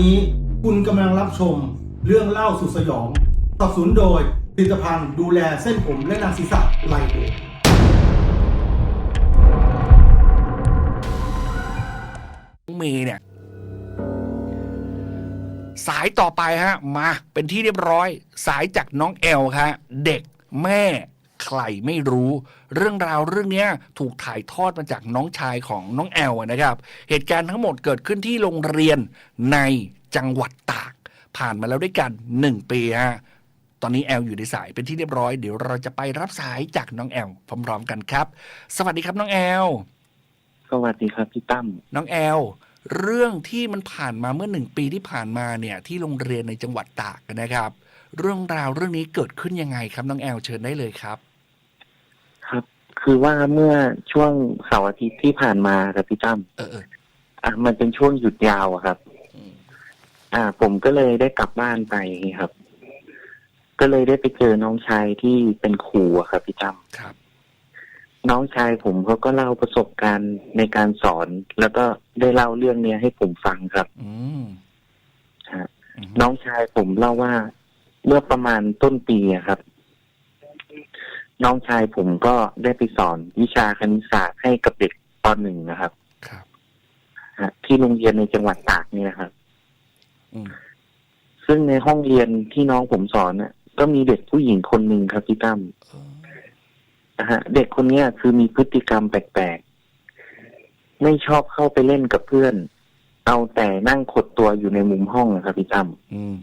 นี้คุณกำลังรับชมเรื่องเล่าสุดสยองสนับสนุนโดยผลิตภัณฑ์ดูแลเส้นผมและหนังศีรษะไลโอเมย์เนี่ย สายต่อไปฮะ มาเป็นที่เรียบร้อย สายจากน้องแอลครับเด็กแม่ ใครไม่รู้ เรื่องราวเรื่องเนี้ยถูกถ่ายทอดมาจากน้องชายของน้องแอลนะครับ เหตุการณ์ทั้งหมดเกิดขึ้นที่โรงเรียนในจังหวัดตาก ผ่านมาแล้วด้วยกันหนึ่งปีฮะตอนนี้แอลอยู่ในสายเป็นที่เรียบร้อย เดี๋ยวเราจะไปรับสายจากน้องแอลพร้อมๆกันครับ สวัสดีครับน้องแอลสวัสดีครับพี่ตั้มน้องแอลเรื่องที่มันผ่านมาเมื่อหนึ่งปีที่ผ่านมาเนี่ย ที่โรงเรียนในจังหวัดตากนะครับ เรื่องราวเรื่องนี้เกิดขึ้นยังไงครับน้องแอลเชิญได้เลยครับ ครับคือว่าเมื่อช่วงเสาร์อาทิตย์ที่ผ่านมาครับพี่ตั้มเออเออ อะมันเป็นช่วงหยุดยาวอะครับ อืม อ่า ผมก็เลยได้กลับบ้านไปครับ ก็เลยได้ไปเจอน้องชายที่เป็นครูอะครับพี่ตั้มครับ น้องชายผมเขาก็เล่าประสบการณ์ในการสอน แล้วก็ได้เล่าเรื่องเนี้ยให้ผมฟังครับ อืมฮะอืมน้องชายผมเล่าว่าเมื่อประมาณต้นปีอะครับ น้องชายผมก็ได้ไปสอนวิชาคณิตศาสตร์ให้กับเด็กปหนึ่งนะครับครับฮะที่โรงเรียนในจังหวัดตากนี่นะครับอืมซึ่งในห้องเรียนที่น้องผมสอนน่ะ ก็มีเด็กผู้หญิงคนหนึ่งครับพี่ตั้มเออนะฮะ เด็กคนเนี้ยคือมีพฤติกรรมแปลกๆไม่ชอบเข้าไปเล่นกับเพื่อน เอาแต่นั่งขดตัวอยู่ในมุมห้องนะครับพี่ตั้มอืม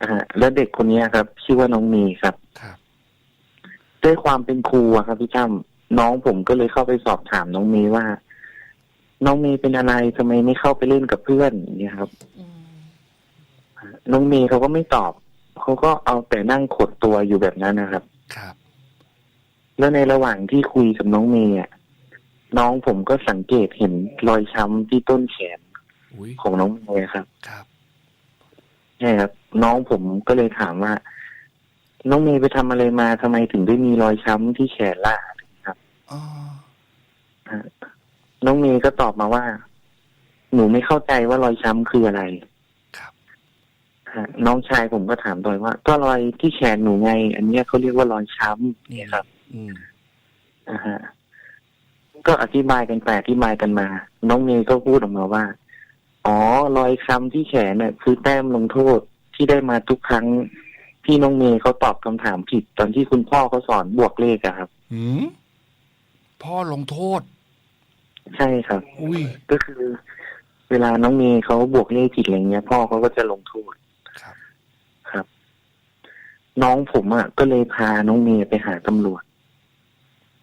นะฮะแล้วเด็กคนเนี้ยครับ ชื่อว่าน้องเมย์ครับครับ ด้วยความเป็นครูอะครับพี่ตั้มน้องผมก็เลยเข้าไปสอบถามน้องเมย์ว่า น้องเมย์เป็นอะไรทำไมไม่เข้าไปเล่นกับเพื่อนอย่างเนี่ยครับอืมน้องเมย์เขาก็ไม่ตอบเขาก็เอาแต่นั่งขดตัวอยู่แบบนั้นนะครับ ครับ แล้วในระหว่างที่คุยกับน้องเมย์อะน้องผมก็สังเกตเห็นรอยช้ำที่ต้นแขนอุ้ยของน้องเมย์ครับ ครับใช่ครับ น้องผมก็เลยถามว่า น้องเมย์ไปทำอะไรมาทำไมถึงได้มีรอยช้ำที่แขนล่ะครับอ๋ออ่าน้องเมย์ก็ตอบมาว่า หนูไม่เข้าใจว่ารอยช้ำคืออะไรครับ ฮะน้องชายผมก็ถามต่อยว่า ก็รอยที่แขนหนูไง อันเนี้ยเขาเรียกว่ารอยช้ำเนี่ยครับ อืม อ่าฮะก็อธิบายกันไปอธิบายกันมา น้องเมย์ก็พูดออกมาว่า อ๋อ รอยช้ำที่แขนเนี่ยคือแต้มลงโทษที่ได้มาทุกครั้ง ที่น้องเมย์เขาตอบคำถามผิดตอนที่คุณพ่อเขาสอนบวกเลขอะครับ หืมพ่อลงโทษ ใช่ครับ อุ้ยก็คือ เวลาน้องเมย์เขาบวกเลขผิดอะไรเงี้ย พ่อเขาก็จะลงโทษ ครับครับน้องผมอะก็เลยพาน้องเมย์ไปหาตำรวจ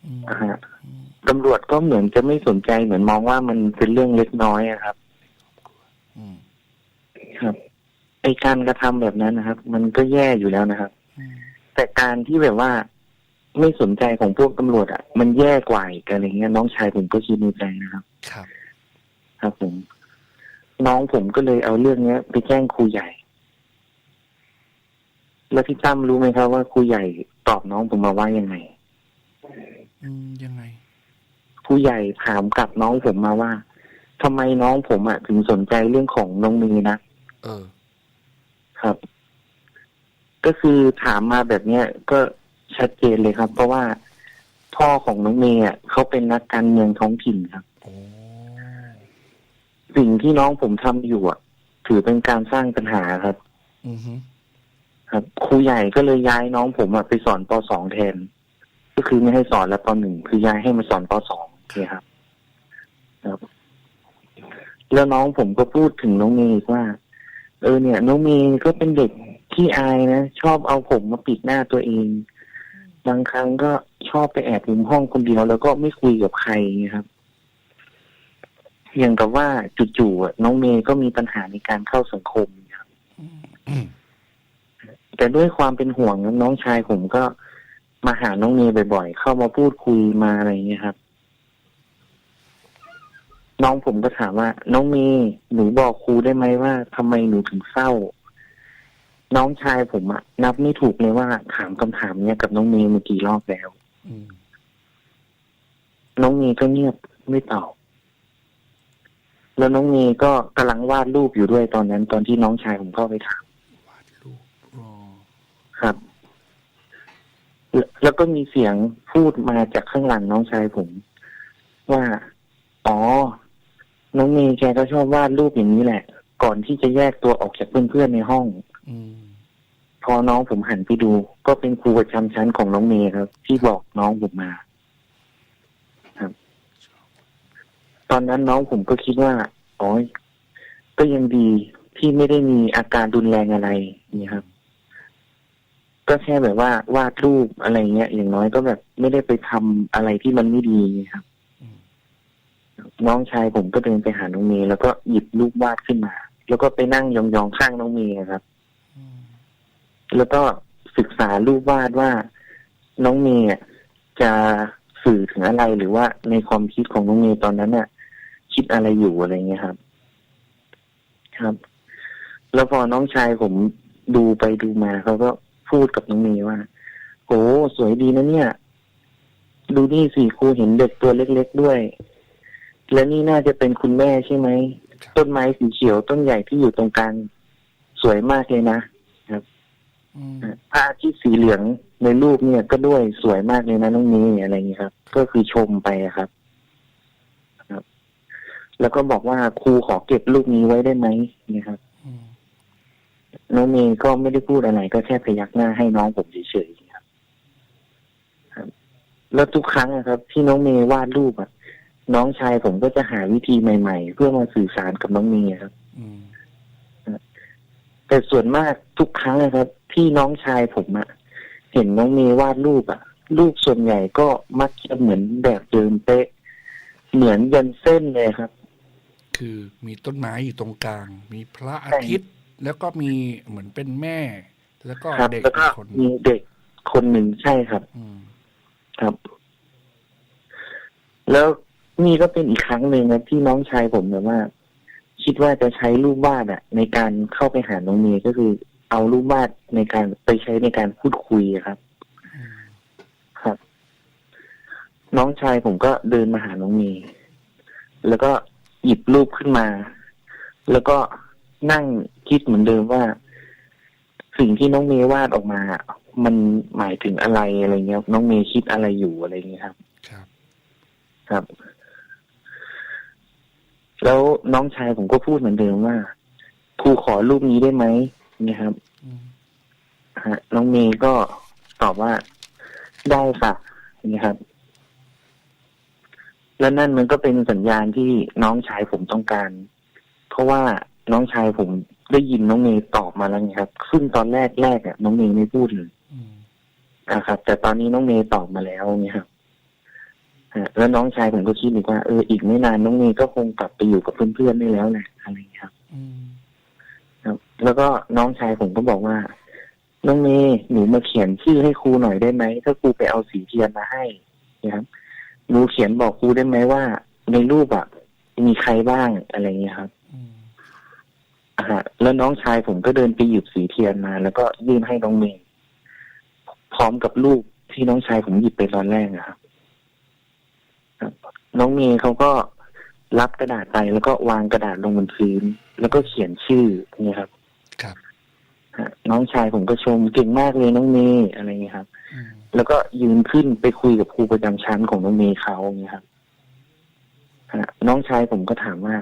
อืมนะฮะอืมตำรวจก็เหมือนจะไม่สนใจเหมือนมองว่ามันเป็นเรื่องเล็กน้อยอะครับ อืมครับ ไอการกระทำแบบนั้นนะครับ มันก็แย่อยู่แล้วนะครับอืมแต่การที่แบบว่าไม่สนใจของพวกตำรวจอะ มันแย่กว่าอีกอะไรเงี้ยน้องชายผมก็คิดในใจนะครับ ครับ ครับผม น้องผมก็เลยเอาเรื่องเนี้ย ไปแจ้งครูใหญ่ แล้วพี่ตั้มรู้ไหมครับว่าครูใหญ่ตอบน้องผมมาว่ายังไง อืมยังไงครูใหญ่ถามกลับน้องผมมาว่าทำไมน้องผมอะถึงสนใจเรื่องของน้องเมย์นะเออ ครับ ก็คือถามมาแบบเนี้ยก็ชัดเจนเลยครับ เพราะว่าพ่อของน้องเมย์อะเขาเป็นนักการเมืองท้องถิ่นครับโอ้สิ่งที่น้องผมทำอยู่อะ ถือเป็นการสร้างปัญหาครับอือฮึครับครูใหญ่ก็เลยย้ายน้องผมอะไปสอนปสองแทน ก็คือไม่ให้สอนแล้วปหนึ่งคือย้ายให้มาสอนปสองเนี่ยครับ ครับ แล้วน้องผมก็พูดถึงน้องเมย์อีกว่า เออเนี่ยน้องเมย์ก็เป็นเด็กที่อายนะ ชอบเอาผมมาปิดหน้าตัวเอง บางครั้งก็ชอบไปแอบอยู่ห้องคนเดียวแล้วก็ไม่คุยกับใครเงี้ยครับ อย่างกับว่าจู่ๆอะน้องเมย์ก็มีปัญหาในการเข้าสังคมครับแต่ด้วยความเป็นห่วงน้องชายผมก็มาหาน้องเมย์บ่อยๆ เข้ามาพูดคุยมาอะไรอย่างเงี้ยครับ น้องผมก็ถามว่า น้องเมย์หนูบอกครูได้ไหมว่าทำไมหนูถึงเศร้า น้องชายผมอะนับไม่ถูกเลยว่า ถามคำถามเนี้ยกับน้องเมย์มากี่รอบแล้วอืมน้องเมย์ก็เงียบไม่ตอบแล้วน้องเมย์ก็กำลังวาดรูปอยู่ด้วยตอนนั้น ตอนที่น้องชายผมเข้าไปถามวาดรูปอ๋อครับแล้วแล้วก็มีเสียงพูดมาจากข้างหลังน้องชายผม ว่า อ๋อ น้องเมย์แกก็ชอบวาดรูปอย่างนี้แหละ ก่อนที่จะแยกตัวออกจากเพื่อนๆในห้องอืมพอน้องผมหันไปดู ก็เป็นครูประจำชั้นของน้องเมย์ครับ ที่บอกน้องผมมาครับ ตอนนั้นน้องผมก็คิดว่าอ๋อก็ยังดีที่ไม่ได้มีอาการรุนแรงอะไรนี่ครับ ก็แค่แบบว่าวาดรูปอะไรเงี้ย อย่างน้อยก็แบบไม่ได้ไปทำอะไรที่มันไม่ดีครับอืม น้องชายผมก็เดินไปหาน้องเมย์แล้วก็หยิบรูปวาดขึ้นมา แล้วก็ไปนั่งยองๆข้างน้องเมย์ครับ แล้วก็ศึกษารูปวาดว่าน้องเมย์จะสื่อถึงอะไรหรือว่าในความคิดของน้องเมย์ตอนนั้นน่ะคิดอะไรอยู่อะไรเงี้ยครับ ครับ แล้วพอน้องชายผมดูไปดูมาเขาก็พูดกับน้องเมย์ว่าโหสวยดีนะเนี่ย ดูนี่สิครูเห็นเด็กตัวเล็ก ๆ ด้วย และนี่น่าจะเป็นคุณแม่ใช่ไหม ต้นไม้สีเขียวต้นใหญ่ที่อยู่ตรงกลางสวยมากเลยนะอืมพระอาทิตย์สีเหลืองในรูปเนี่ยก็ด้วยสวยมากเลยนะน้องเมย์อะไรอย่างนี้ยครับ ก็คือชมไปอะครับครับ แล้วก็บอกว่าครูขอเก็บรูปนี้ไว้ได้ไหมเนี่ยครับอืมน้องเมย์ก็ไม่ได้พูดอะไร ก็แค่พยักหน้าให้น้องผมเฉยๆครับครับแล้วทุกครั้งอะครับ ที่น้องเมย์วาดรูปอะ น้องชายผมก็จะหาวิธีใหม่ ๆ เพื่อมาสื่อสารกับน้องเมย์ครับอืมแต่ส่วนมากทุกครั้งนะครับ ที่น้องชายผมอะเห็นน้องเมย์วาดรูปอะรูปส่วนใหญ่ก็มักจะเหมือนแบบเดิมเป๊ะ เหมือนยันเส้นเลยครับ คือมีต้นไม้อยู่ตรงกลาง มีพระอาทิตย์ แล้วก็มีเหมือนเป็นแม่ แล้วก็ครับเด็กแล้วก็อีกคนมีเด็กคนหนึ่งใช่ครับอืมครับ แล้ว นี่ก็เป็นอีกครั้งหนึ่งนะที่น้องชายผมแบบว่า คิดว่าจะใช้รูปวาดอะในการเข้าไปหาน้องเมย์ก็คือเอารูปวาดในการไปใช้ในการพูดคุยอะครับอืมครับ น้องชายผมก็เดินมาหาน้องเมย์แล้วก็หยิบรูปขึ้นมา แล้วก็นั่งคิดเหมือนเดิมว่า สิ่งที่น้องเมย์วาดออกมา มันหมายถึงอะไรอะไรเงี้ยน้องเมย์คิดอะไรอยู่อะไรเงี้ยครับ ครับ ครับ แล้วน้องชายผมก็พูดเหมือนเดิมว่าครูขอรูปนี้ได้ไหมเนี่ยครับอืมฮะน้องเมย์ก็ตอบว่าได้ค่ะนี่ครับ แล้วนั่นมันก็เป็นสัญญาณที่น้องชายผมต้องการ เพราะว่าน้องชายผมได้ยินน้องเมย์ตอบมาแล้วไงครับ ซึ่งตอนแรกแรกอะน้องเมย์ไม่พูดเลยอืมนะครับ แต่ตอนนี้น้องเมย์ตอบมาแล้วเนี่ยครับฮะ แล้วน้องชายผมก็คิดอีกว่าเอออีกไม่นานน้องเมย์ก็คงกลับไปอยู่กับเพื่อนๆได้แล้วแหละอะไรอย่างเงี้ยครับอืมครับ แล้วก็น้องชายผมก็บอกว่า น้องเมย์หนูมาเขียนชื่อให้ครูหน่อยได้ไหมถ้าครูไปเอาสีเทียนมาให้นะครับหนูเขียนบอกครูได้ไหมว่า ในรูปอะมีใครบ้างอะไรเงี้ยครับอืมอ่าฮะแล้วน้องชายผมก็เดินไปหยิบสีเทียนมา แล้วก็ยื่นให้น้องเมย์พร้อมกับรูปที่น้องชายผมหยิบไปตอนแรกอะครับครับ น้องเมย์เขาก็รับกระดาษไปแล้วก็วางกระดาษลงบนพื้นแล้วก็เขียนชื่อเนี่ยครับ ครับฮะน้องชายผมก็ชมเก่งมากเลยน้องเมย์อะไรเงี้ยครับอืมแล้วก็ยืนขึ้นไปคุยกับครูประจำชั้นของน้องเมย์เขาเงี้ยครับฮะน้องชายผมก็ถามว่า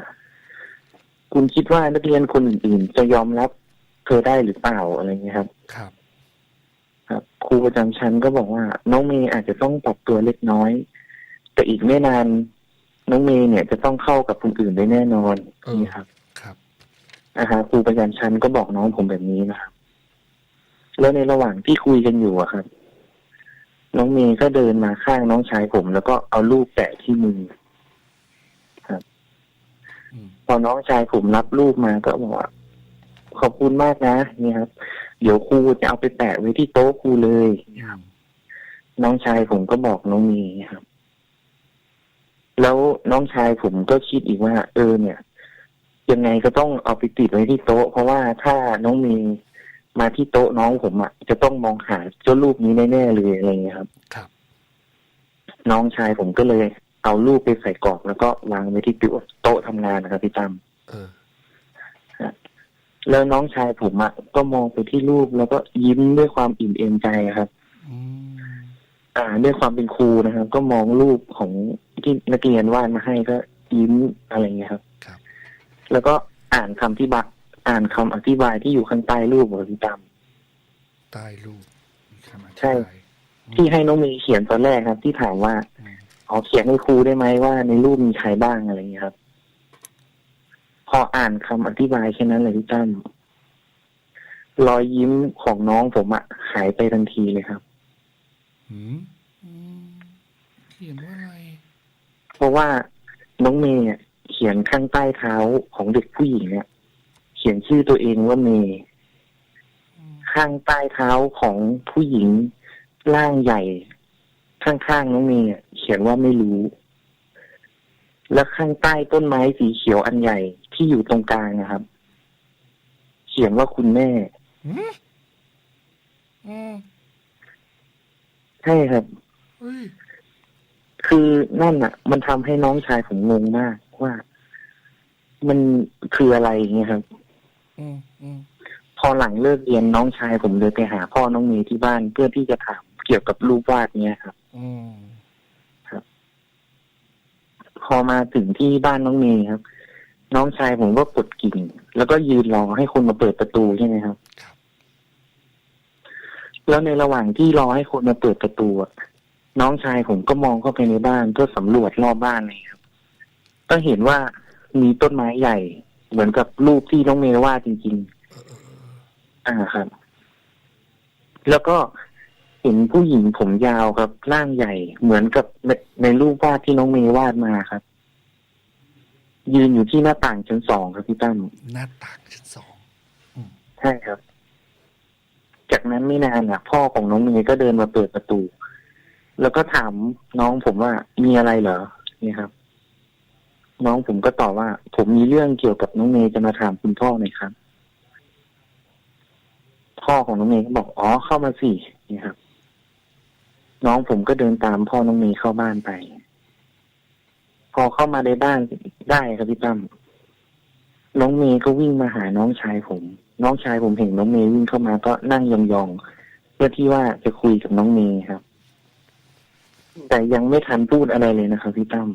คุณคิดว่านักเรียนคนอื่นๆ จะยอมรับเธอได้หรือเปล่าอะไรเงี้ยครับ ครับ ครับ ครูประจำชั้นก็บอกว่า น้องเมย์อาจจะต้องปรับตัวเล็กน้อย แต่อีกไม่นานน้องเมย์เนี่ยจะต้องเข้ากับคนอื่นได้แน่นอนเออนี่ครับ ครับนะฮะครูประจำชั้นก็บอกน้องผมแบบนี้นะครับ แล้วในระหว่างที่คุยกันอยู่อะครับ น้องเมย์ก็เดินมาข้างน้องชายผม แล้วก็เอารูปแปะที่มืออืมพอน้องชายผมรับรูปมาก็บอกว่าขอบคุณมากนะนี่ครับ เดี๋ยวครูจะเอาไปแปะไว้ที่โต๊ะครูเลยอืมน้องชายผมก็บอกน้องเมย์ครับ แล้วน้องชายผมก็คิดอีกว่า เออเนี่ย ยังไงก็ต้องเอาไปติดไว้ที่โต๊ะ เพราะว่าถ้าน้องเมย์มาที่โต๊ะน้องผมอะจะต้องมองหาเจ้ารูปนี้แน่ๆเลยอะไรเงี้ยครับ ครับ น้องชายผมก็เลยเอารูปไปใส่กรอบแล้วก็วางไว้ที่โต๊ะทำงานนะครับพี่ตั้มเออแล้วน้องชายผมอะก็มองไปที่รูปแล้วก็ยิ้มด้วยความอิ่มเอมใจครับ อืมอ่าด้วยความเป็นครูนะครับ ก็มองรูปของที่นักเรียนวาดมาให้ก็ยิ้มอะไรเงี้ยครับ ครับ แล้วก็อ่านคำที่บะอ่านคำอธิบายที่อยู่ข้างใต้รูปของพี่ตั้มใต้รูปมีคำอธิใช่บายที่ให้น้องเมย์เขียนตอนแรกครับ ที่ถามว่าอืมอ๋อเขียนให้ครูได้ไหมว่าในรูปมีใครบ้างอะไรเงี้ยครับ พออ่านคำอธิบายแค่นั้นเลยพี่ตั้มรอยยิ้มของน้องผมอะหายไปทันทีเลยครับ หืมอืมเขียนว่าอะไร เพราะว่าน้องเมย์อะเขียนข้างใต้เท้าของเด็กผู้หญิงเนี่ย เขียนชื่อตัวเองว่าเมย์อืมข้างใต้เท้าของผู้หญิงร่างใหญ่ ข้างๆน้องเมย์อะเขียนว่าไม่รู้ แล้วข้างใต้ต้นไม้สีเขียวอันใหญ่ที่อยู่ตรงกลางนะครับ เขียนว่าคุณแม่หืมอืม ใช่ครับ เฮ้ยคือนั่นอะ มันทำให้น้องชายผมงงมากว่า มันคืออะไรอย่างเงี้ยครับ อืมอืมพอหลังเลิกเรียนน้องชายผมเลยไปหาพ่อน้องเมย์ที่บ้านเพื่อที่จะถามเกี่ยวกับรูปวาดเนี้ยครับ อืมพอมาถึงที่บ้านน้องเมย์ครับ น้องชายผมก็กดกิ่ง แล้วก็ยืนรอให้คนมาเปิดประตูใช่ไหมครับ ครับ แล้วในระหว่างที่รอให้คนมาเปิดประตูอะน้องชายผมก็มองเข้าไปในบ้านเพื่อสำรวจรอบบ้านเลยครับก็เห็นว่ามีต้นไม้ใหญ่ เหมือนกับรูปที่น้องเมย์วาดจริง ๆ อ่าครับ แล้วก็เห็นผู้หญิงผมยาวครับ ร่างใหญ่ เหมือนกับในในรูปวาดที่น้องเมย์วาดมาครับ ยืนอยู่ที่หน้าต่างชั้นสองครับพี่ตั้มหน้าต่างชั้นสองใช่ครับ จากนั้นไม่นานอะพ่อของน้องเมย์ก็เดินมาเปิดประตู แล้วก็ถามน้องผมว่ามีอะไรเหรอนี่ครับ น้องผมก็ตอบว่า ผมมีเรื่องเกี่ยวกับน้องเมย์จะมาถามคุณพ่อหน่อยครับ พ่อของน้องเมย์ก็บอกอ๋อเข้ามาสินี่ครับ น้องผมก็เดินตามพ่อน้องเมย์เข้าบ้านไป พอเข้ามาในบ้านได้ครับพี่ตั้มน้องเมย์ก็วิ่งมาหาน้องชายผม น้องชายผมเห็นน้องเมย์วิ่งเข้ามาก็นั่งยองๆเพื่อที่ว่าจะคุยกับน้องเมย์ครับ แต่ยังไม่ทันพูดอะไรเลยนะครับพี่ตั้ม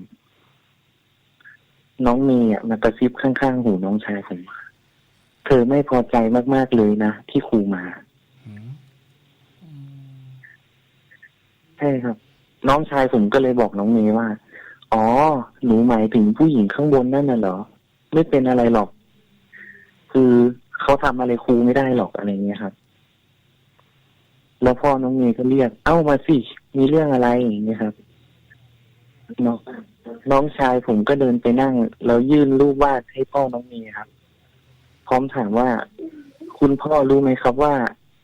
น้องเมย์อะมากระซิบข้างๆหูน้องชายผมเธอไม่พอใจมากๆเลยนะที่ครูมาใช่ครับ น้องชายผมก็เลยบอกน้องเมย์ว่า อ๋อ หนูหมายถึงผู้หญิงข้างบนนั่นน่ะเหรอ ไม่เป็นอะไรหรอก คือ เขาทำอะไรครูไม่ได้หรอกอะไรเงี้ยครับ แล้วพ่อน้องเมย์ก็เรียก เอ้ามาสิ มีเรื่องอะไรอย่างเงี้ยครับน้องน้องชายผมก็เดินไปนั่ง แล้วยื่นรูปวาดให้พ่อน้องเมย์ครับ พร้อมถามว่า คุณพ่อรู้ไหมครับว่า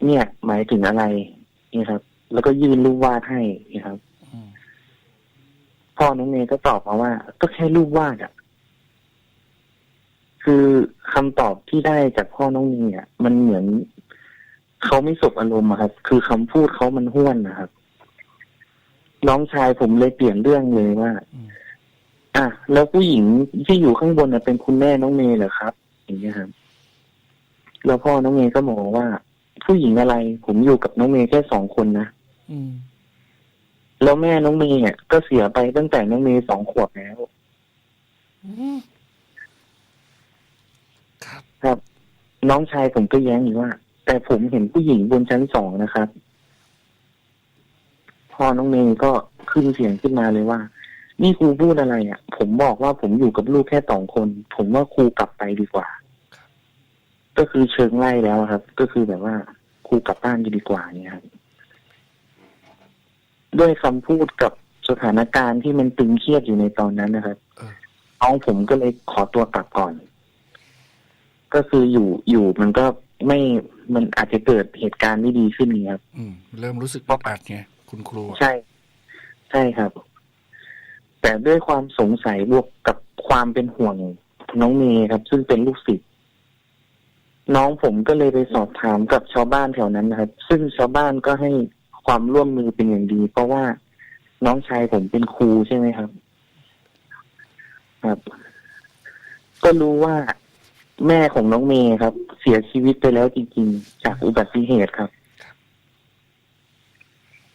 เนี่ย หมายถึงอะไรนี่ครับ แล้วก็ยื่นรูปวาดให้นี่ครับอืมพ่อน้องเมย์ก็ตอบมาว่า ก็แค่รูปวาดอะ คือคำตอบที่ได้จากพ่อน้องเมย์อะมันเหมือนเขาไม่สบอารมณ์อะครับ คือคำพูดเขามันห้วนนะครับ น้องชายผมเลยเปลี่ยนเรื่องเลยว่าอืมอะแล้วผู้หญิงที่อยู่ข้างบนน่ะเป็นคุณแม่น้องเมย์เหรอครับ อย่างเงี้ยครับแล้วพ่อน้องเมย์ก็บอกว่า ผู้หญิงอะไร ผมอยู่กับน้องเมย์แค่สองคนนะอืมแล้วแม่น้องเมย์อะก็เสียไปตั้งแต่น้องเมย์สองขวบแล้วอืม ครับครับ น้องชายผมก็แย้งอีกว่า แต่ผมเห็นผู้หญิงบนชั้นสองนะครับพ่อน้องเมย์ก็ขึ้นเสียงขึ้นมาเลยว่า นี่ครูพูดอะไรอะ ผมบอกว่าผมอยู่กับลูกแค่สองคน ผมว่าครูกลับไปดีกว่า ก็คือเชิงไล่แล้วครับ ก็คือแบบว่าครูกลับบ้านดีกว่าเนี่ยครับด้วยคำพูดกับสถานการณ์ที่มันตึงเครียดอยู่ในตอนนั้นนะครับเออน้องผมก็เลยขอตัวกลับก่อน ก็คืออยู่อยู่มันก็ไม่มันอาจจะเกิดเหตุการณ์ไม่ดีขึ้นนี้ครับอืม เริ่มรู้สึกอึดอัดไงคุณครูอะใช่ ใช่ครับ แต่ด้วยความสงสัยบวกกับความเป็นห่วงน้องเมย์ครับ ซึ่งเป็นลูกศิษย์น้องผมก็เลยไปสอบถามกับชาวบ้านแถวนั้นนะครับ ซึ่งชาวบ้านก็ให้ความร่วมมือเป็นอย่างดี เพราะว่าน้องชายผมเป็นครูใช่ไหมครับ ครับ ก็รู้ว่า แม่ของน้องเมย์ครับ เสียชีวิตไปแล้วจริงๆ จากอุบัติเหตุครับ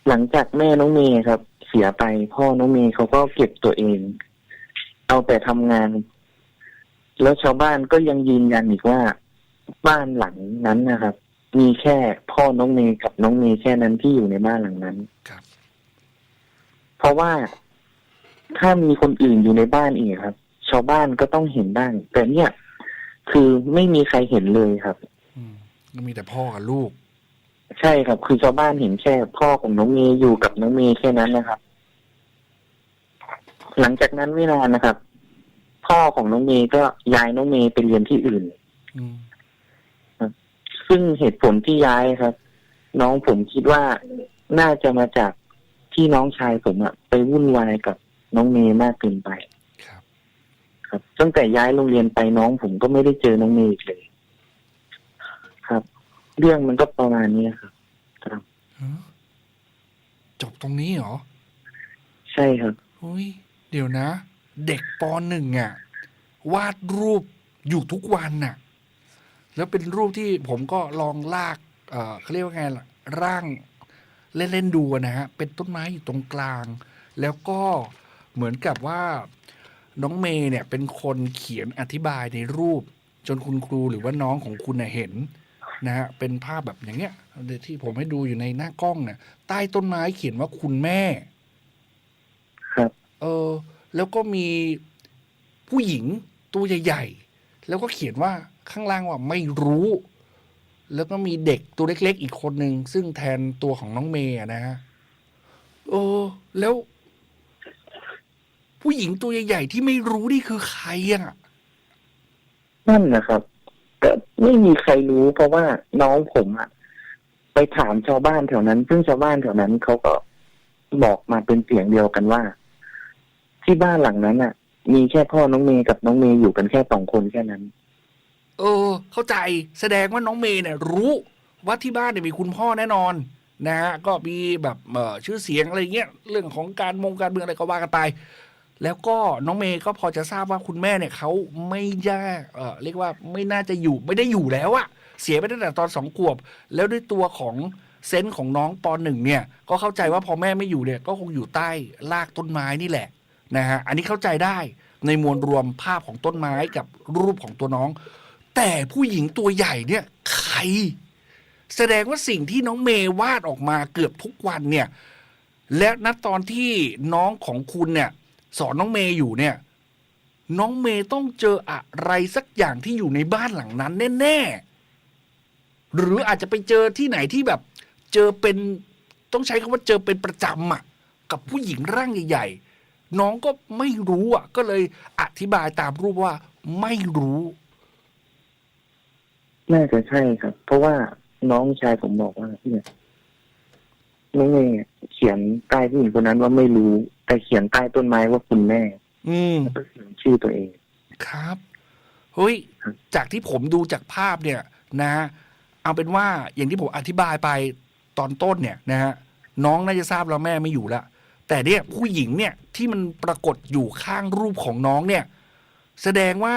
หลังจากแม่น้องเมย์ครับ เสียไปพ่อน้องเมย์เขาก็เก็บตัวเอง เอาแต่ทำงาน แล้วชาวบ้านก็ยังยืนยันอีกว่า บ้านหลังนั้นนะครับ มีแค่พ่อน้องเมย์กับน้องเมย์แค่นั้นที่อยู่ในบ้านหลังนั้น ครับ เพราะว่าถ้ามีคนอื่นอยู่ในบ้านอีกครับ ชาวบ้านก็ต้องเห็นบ้างแต่เนี่ย คือไม่มีใครเห็นเลยครับ อืมก็มีแต่พ่อกับลูก ใช่ครับ คือชาวบ้านเห็นแค่พ่อของน้องเมย์อยู่กับน้องเมย์แค่นั้นนะครับ หลังจากนั้นไม่นานนะครับ พ่อของน้องเมย์ก็ย้ายน้องเมย์ไปเรียนที่อื่น อืมซึ่งเหตุผลที่ย้ายครับ น้องผมคิดว่าน่าจะมาจากที่น้องชายผมอะไปวุ่นวายกับน้องเมย์มากเกินไป ครับครับตั้งแต่ย้ายโรงเรียนไปน้อง ผมก็ไม่ได้เจอน้องเมย์อีกเลย ครับ เรื่องมันก็ประมาณนี้ครับ ครับฮะจบตรงนี้เหรอ ใช่ครับเฮ้ยเดี๋ยวนะ เด็กปหนึ่งอะ วาดรูปอยู่ทุกวันน่ะ แล้วเป็นรูปที่ผมก็ลองลาก เอ่อเขาเรียกว่าไงล่ะ ร่างเล่น ๆ ดูอะนะฮะ เป็นต้นไม้อยู่ตรงกลาง แล้วก็เหมือนกับว่า น้องเมย์เนี่ยเป็นคนเขียนอธิบายในรูป จนคุณครูหรือว่าน้องของคุณน่ะเห็นนะฮะเป็นภาพแบบอย่างเงี้ยที่ผมให้ดูอยู่ในหน้ากล้องเนี่ยใต้ต้นไม้เขียนว่าคุณแม่ ครับ เออ แล้วก็มีผู้หญิงตัวใหญ่ๆแล้วก็เขียนว่าข้างล่างว่าไม่รู้ แล้วก็มีเด็กตัวเล็ก ๆ อีกคนหนึ่งซึ่งแทนตัวของน้องเมย์อะนะฮะเออแล้ว ผู้หญิงตัวใหญ่ๆที่ไม่รู้นี่คือใครอะนั่นนะครับก็ไม่มีใครรู้เพราะว่าน้องผมอะไปถามชาวบ้านแถวนั้น ซึ่งชาวบ้านแถวนั้นเขาก็บอกมาเป็นเสียงเดียวกันว่า ที่บ้านหลังนั้นอะมีแค่พ่อน้องเมย์กับน้องเมย์อยู่กันแค่สองคนแค่นั้น เออ เข้าใจแสดงว่าน้องเมย์เนี่ย รู้ว่าที่บ้านเนี่ยมีคุณพ่อแน่นอน นะฮะก็มีแบบเอ่อชื่อเสียงอะไรเงี้ยเรื่องของการมงการเมืองอะไรก็ว่ากันไป แล้วก็น้องเมย์ก็พอจะทราบว่าคุณแม่เนี่ยเขาไม่ได้เอ่อเรียกว่าไม่น่าจะอยู่ไม่ได้อยู่แล้วอะเสียไปตั้งแต่ตอนสองขวบ แล้วด้วยตัวของเซนส์ของน้องปหนึ่งเนี่ย ก็เข้าใจว่าพอแม่ไม่อยู่เนี่ยก็คงอยู่ใต้รากต้นไม้นี่แหละนะฮะอันนี้เข้าใจได้ในมวลรวมภาพของต้นไม้กับรูปของตัวน้อง แต่ผู้หญิงตัวใหญ่เนี่ยใคร แสดงว่าสิ่งที่น้องเมย์วาดออกมาเกือบทุกวันเนี่ย และณตอนที่น้องของคุณเนี่ย สอนน้องเมย์อยู่เนี่ย น้องเมย์ต้องเจออะไรสักอย่างที่อยู่ในบ้านหลังนั้นแน่ๆหรืออาจจะไปเจอที่ไหนที่แบบ เจอเป็นต้องใช้คำว่าเจอเป็นประจำอะกับผู้หญิงร่างใหญ่ ๆ น้องก็ไม่รู้อะ ก็เลยอธิบายตามรูปว่าไม่รู้ น่าจะใช่ครับ เพราะว่าน้องชายผมบอกว่าเนี่ย น้องเมย์เขียนใต้ผู้หญิงคนนั้นว่าไม่รู้ แต่เขียนใต้ต้นไม้ว่าคุณแม่ อืมแล้วก็เขียนชื่อตัวเอง ครับเฮ้ยครับจากที่ผมดูจากภาพเนี่ย นะ เอาเป็นว่าอย่างที่ผมอธิบายไปตอนต้นเนี่ยนะฮะน้องน่าจะทราบแล้วแม่ไม่อยู่ละแต่เนี่ยผู้หญิงเนี่ยที่มันปรากฏอยู่ข้างรูปของน้องเนี่ย แสดงว่า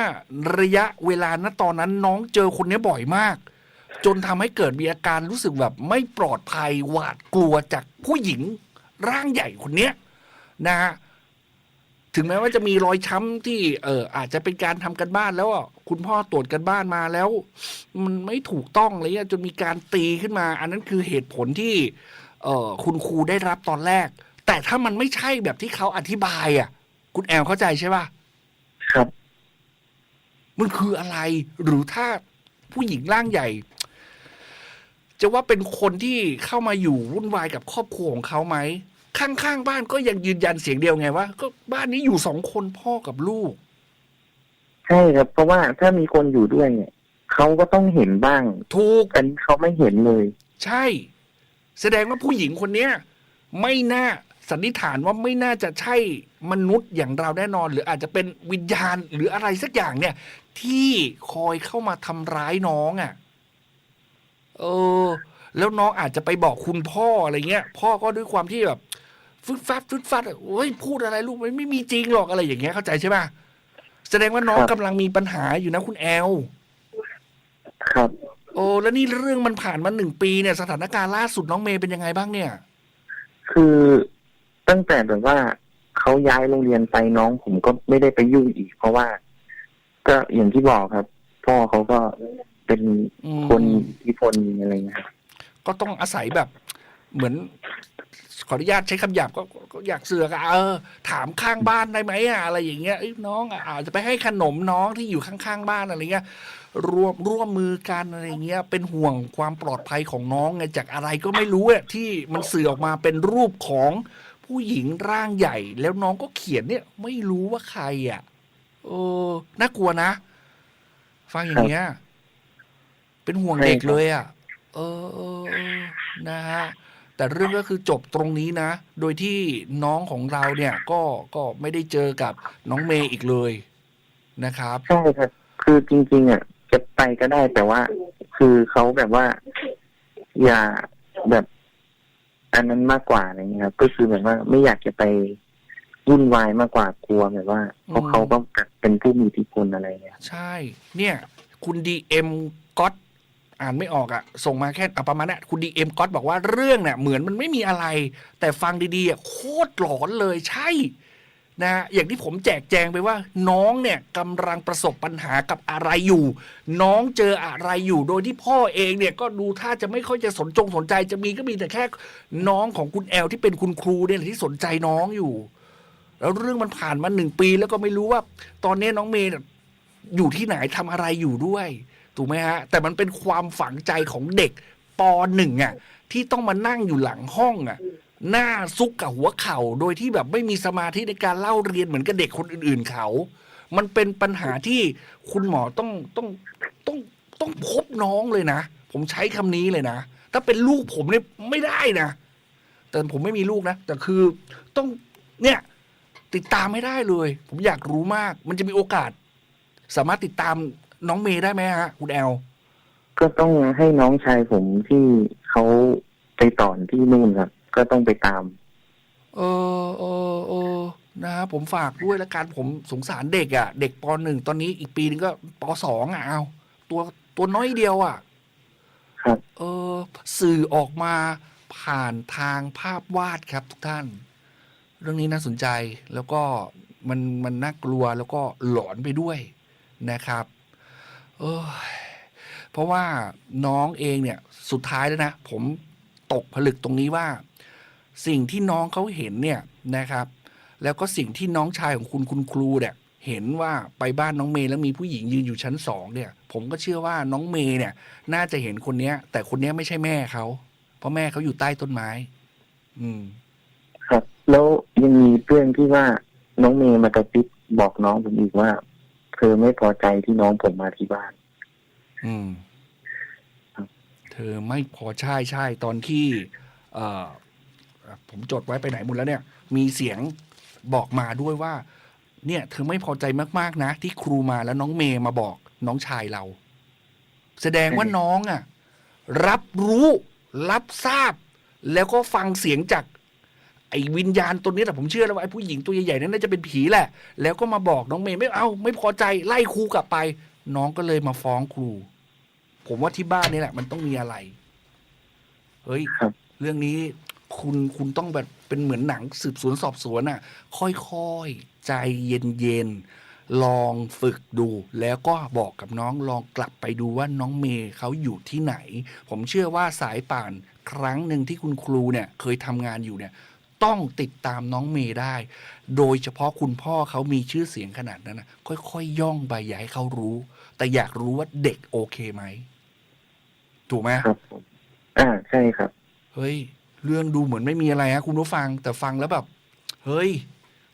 ระยะเวลาณตอนนั้นน้องเจอคนนี้บ่อยมาก จนทำให้เกิดมีอาการรู้สึกแบบไม่ปลอดภัยหวาดกลัวจากผู้หญิงร่างใหญ่คนเนี้ยนะฮะถึงแม้ว่าจะมีรอยช้ำที่เอออาจจะเป็นการทำกันบ้านแล้วอะคุณพ่อตรวจกันบ้านมาแล้ว มันไม่ถูกต้องอะไรเงี้ยจนมีการตีขึ้นมา อันนั้นคือเหตุผลที่ เออคุณครูได้รับตอนแรก แต่ถ้ามันไม่ใช่แบบที่เขาอธิบายอะ คุณแอลเข้าใจใช่ป่ะครับ มันคืออะไรหรือถ้าผู้หญิงร่างใหญ่ จะว่าเป็นคนที่เข้ามาอยู่วุ่นวายกับครอบครัวของเขาไหมข้างๆบ้านก็ยังยืนยันเสียงเดียวไงว่าก็บ้านนี้อยู่สองคนพ่อกับลูก ใช่ครับ เพราะว่าถ้ามีคนอยู่ด้วยเนี่ยเขาก็ต้องเห็นบ้างถูกอันนี้เขาไม่เห็นเลย ใช่ แสดงว่าผู้หญิงคนเนี้ยไม่น่าสันนิษฐานว่าไม่น่าจะใช่มนุษย์อย่างเราแน่นอน หรืออาจจะเป็นวิญญาณหรืออะไรสักอย่างเนี่ย ที่คอยเข้ามาทำร้ายน้องอะ่ะ เออ แล้วน้องอาจจะไปบอกคุณพ่ออะไรเงี้ย พ่อก็ด้วยความที่แบบฟึดฟัดฟึดฟัดอะโอ้ยพูดอะไรลูกมันไม่มีจริงหรอกอะไรอย่างเงี้ยเข้าใจใช่ปะแสดงว่าน้องครับ กำลังมีปัญหาอยู่นะคุณแอล ครับ โอ้แล้วนี่เรื่องมันผ่านมาหนึ่งปีเนี่ยสถานการณ์ล่าสุดน้องเมย์เป็นยังไงบ้างเนี่ย คือตั้งแต่แบบว่าเขาย้ายโรงเรียนไปน้องผมก็ไม่ได้ไปยุ่งอีก เพราะว่า ก็อย่างที่บอกครับ พ่อเขาก็ เป็นอืมคนมีอิทธิพลอะไรเงี้ยครับก็ต้องอาศัยแบบเหมือน ขออนุญาตใช้คำหยาบก็ก็ก็อยากเสือกอะเออ ถามข้างบ้านได้ไหมอะอะไรอย่างเงี้ยเอ้ยน้องอะอาจจะไปให้ขนมน้องที่อยู่ข้างๆบ้านอะไรเงี้ยร่วมร่วมมือกันอะไรเงี้ย เป็นห่วงความปลอดภัยของน้องไงจากอะไรก็ไม่รู้อะที่มันสื่อออกมาเป็นรูปของผู้หญิงร่างใหญ่ แล้วน้องก็เขียนเนี่ย ไม่รู้ว่าใครอะโอ้น่ากลัวนะ ฟังอย่างเงี้ย เป็นห่วงเด็กเลยอะเออเออเออนะฮะ แต่เรื่องก็คือจบตรงนี้นะ โดยที่น้องของเราเนี่ยก็ก็ไม่ได้เจอกับน้องเมย์อีกเลยนะครับ ใช่ครับ คือจริงๆอะจะไปก็ได้แต่ว่า คือเขาแบบว่า อย่าแบบ อันนั้นมากกว่าอะไรเงี้ยครับ ก็คือแบบว่าไม่อยากจะไปวุ่นวายมากกว่ากลัวแบบว่าเพราะอืมเขาก็เป็นผู้มีอิทธิพลอะไรเงี้ย ใช่ เนี่ย คุณดีเอ็มก๊อต อ่านไม่ออกอะส่งมาแค่อะประมาณนั้นคุณดีเอ็มก๊อตบอกว่าเรื่องเนี่ยเหมือนมันไม่มีอะไร แต่ฟังดีๆอะโคตรหลอนเลยใช่นะอย่างที่ผมแจกแจงไปว่า น้องเนี่ยกำลังประสบปัญหากับอะไรอยู่ น้องเจออะไรอยู่โดยที่พ่อเองเนี่ยก็ดูท่าจะไม่ค่อยจะสนจงสนใจจะมีก็มีแต่แค่น้องของคุณแอลที่เป็นคุณครูเนี่ยที่สนใจน้องอยู่ แล้วเรื่องมันผ่านมาหนึ่งปีแล้วก็ไม่รู้ว่า ตอนนี้น้องเมย์อยู่ที่ไหนทำอะไรอยู่ด้วย ถูกไหมฮะ แต่มันเป็นความฝังใจของเด็กปหนึ่งอะ ที่ต้องมานั่งอยู่หลังห้องอะ หน้าซุกกับหัวเข่าโดยที่แบบไม่มีสมาธิในการเล่าเรียนเหมือนกับเด็กคนอื่น ๆเขา มันเป็นปัญหาที่คุณหมอต้องต้องต้องต้องพบน้องเลยนะ ผมใช้คำนี้เลยนะ ถ้าเป็นลูกผมเนี่ยไม่ได้นะ แต่ผมไม่มีลูกนะ แต่คือต้องเนี่ยติดตามไม่ได้เลย ผมอยากรู้มาก มันจะมีโอกาส สามารถติดตาม น้องเมย์ได้ไหมฮะคุณแอลก็ต้องให้น้องชายผมที่เขาไปต่อนที่นู่นครับ ก็ต้องไปตาม เออเออเออนะฮะผมฝากด้วยละกันผมสงสารเด็กอะ่ะ เด็กปหนึ่งตอนนี้อีกปีนึงก็ปสองอะเอาตัวตัวน้อยเดียวอะ่ะครับ เออ สื่อออกมาผ่านทางภาพวาดครับทุกท่าน เรื่องนี้น่าสนใจแล้วก็มันมันน่ากลัวแล้วก็หลอนไปด้วยนะครับ เออเพราะว่าน้องเองเนี่ยสุดท้ายแล้วนะผมตกผลึกตรงนี้ว่า สิ่งที่น้องเขาเห็นเนี่ยนะครับ แล้วก็สิ่งที่น้องชายของคุณคุณครูเนี่ยเห็นว่าไปบ้านน้องเมย์แล้วมีผู้หญิงยืนอยู่ชั้นสองเนี่ย ผมก็เชื่อว่าน้องเมย์เนี่ย น่าจะเห็นคนเนี้ย แต่คนเนี้ยไม่ใช่แม่เขาเพราะแม่เขาอยู่ใต้ต้นไม้ อืม ครับ แล้วยังมีเรื่องที่ว่าน้องเมย์มากระซิบบอกน้องผมอีกว่า เธอไม่พอใจที่น้องผมมาที่บ้าน อืมครับเธอไม่พอใช่ใช่ตอนที่ เอ่อผมจดไว้ไปไหนหมดแล้วเนี่ย มีเสียงบอกมาด้วยว่า เนี่ย เธอไม่พอใจมาก ๆ นะ ที่ครูมาแล้วน้องเมย์มาบอกน้องชายเรา แสดงว่าน้องอะ รับรู้ รับทราบ แล้วก็ฟังเสียงจาก ไอ้วิญญาณตัวนี้แต่ผมเชื่อแล้วว่าไอ้ผู้หญิงตัวใหญ่ๆนั้นน่าจะเป็นผีแหละ แล้วก็มาบอกน้องเมย์ไม่เอาไม่พอใจไล่ครูกลับไป น้องก็เลยมาฟ้องครู ผมว่าที่บ้านนี่แหละ มันต้องมีอะไร เฮ้ย ครับ เรื่องนี้คุณคุณต้องแบบเป็นเหมือนหนังสืบสวนสอบสวนอะ ค่อยๆ ใจเย็นๆ ลองฝึกดู แล้วก็บอกกับน้องลองกลับไปดูว่าน้องเมย์เขาอยู่ที่ไหน ผมเชื่อว่าสายป่านครั้งหนึ่งที่คุณครูเนี่ย เคยทำงานอยู่เนี่ย ต้องติดตามน้องเมย์ได้ โดยเฉพาะคุณพ่อเขามีชื่อเสียงขนาดนั้นนะค่อยๆย่องไปอย่าให้เขารู้ แต่อยากรู้ว่าเด็กโอเคไหม ถูกไหมครับผมอ่าใช่ครับ เฮ้ย เรื่องดูเหมือนไม่มีอะไรฮะคุณผู้ฟัง แต่ฟังแล้วแบบ เฮ้ย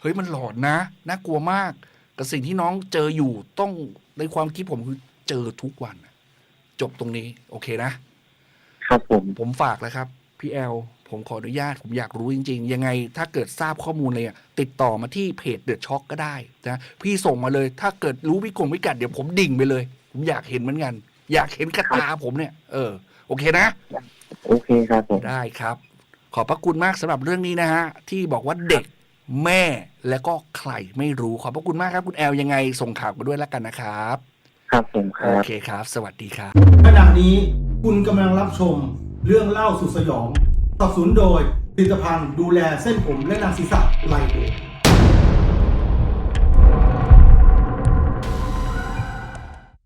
เฮ้ยมันหลอนนะ น่ากลัวมาก กับสิ่งที่น้องเจออยู่ต้องในความคิดผมคือเจอทุกวันน่ะจบตรงนี้ โอเคนะ ครับผม ผมฝากแล้วครับ พี่แอลผมขออนุญาตผมอยากรู้จริง ๆ ยังไง ถ้าเกิดทราบข้อมูลเลยอะติดต่อมาที่เพจเดอะช็อคก็ได้นะพี่ส่งมาเลย ถ้าเกิดรู้วิกงวิกัดเดี๋ยวผมดิ่งไปเลย ผมอยากเห็นเหมือนกัน อยากเห็นกระตาผมเนี่ย เออ โอเคนะ โอเคครับผมได้ครับ ขอบพระคุณมากสำหรับเรื่องนี้นะฮะ ที่บอกว่าเด็กแม่และก็ใครไม่รู้ขอบพระคุณมากครับคุณแอลยังไงส่งข่าวมาด้วยแล้วกันนะครับ ครับผมคโอรับเคครับ สวัสดีครับ ขณะนี้คุณกำลังรับชม เรื่องเล่าสุดสยองสนับสนุนโดยผลิตภัณฑ์ดูแลเส้นผมและหนังศีรษะไลโอ